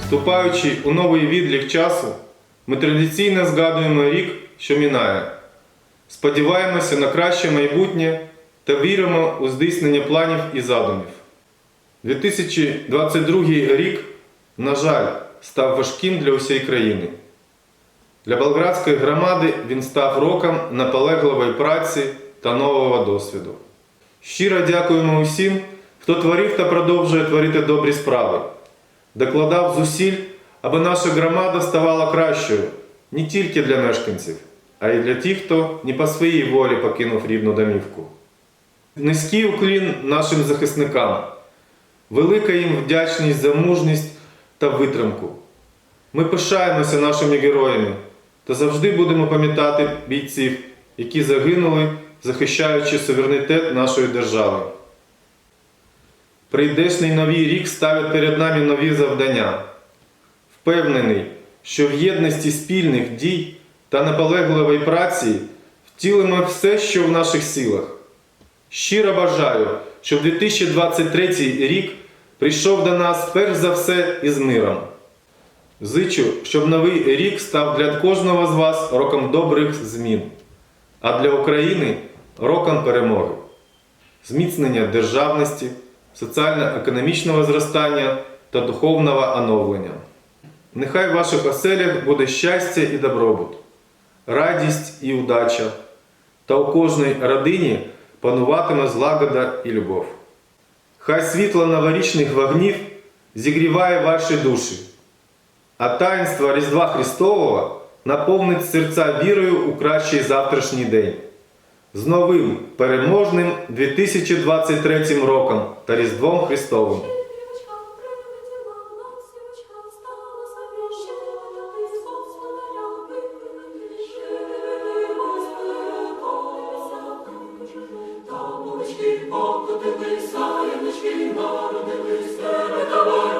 Вступаючи у новий відлік часу, ми традиційно згадуємо рік, що мінає. Сподіваємося на краще майбутнє та віримо у здійснення планів і задумів. 2022 рік, на жаль, став важким для усієї країни. Для Болградської громади він став роком наполегливої праці та нового досвіду. Щиро дякуємо усім, хто творив та продовжує творити добрі справи, докладав зусиль, аби наша громада ставала кращою не тільки для мешканців, а й для тих, хто не по своїй волі покинув рідну домівку. Низький уклін нашим захисникам, велика їм вдячність за мужність та витримку. Ми пишаємося нашими героями та завжди будемо пам'ятати бійців, які загинули, захищаючи суверенітет нашої держави. Прийдешний новий рік ставить перед нами нові завдання. Впевнений, що в єдності спільних дій та наполегливої праці втілимо все, що в наших силах. Щиро бажаю, щоб 2023 рік прийшов до нас перш за все із миром. Зичу, щоб новий рік став для кожного з вас роком добрих змін, а для України роком перемоги, зміцнення державності, соціально-економічного зростання та духовного оновлення. Нехай в ваших оселях буде щастя і добробут, радість і удача, та у кожній родині пануватиме злагода і любов. Хай світло новорічних вогнів зігріває ваші душі, а таїнство Різдва Христового наповнить серця вірою у кращий завтрашній день. З новим переможним 2023 роком та Різдвом Христовим! Девочка прилетіла, ночь девочка стала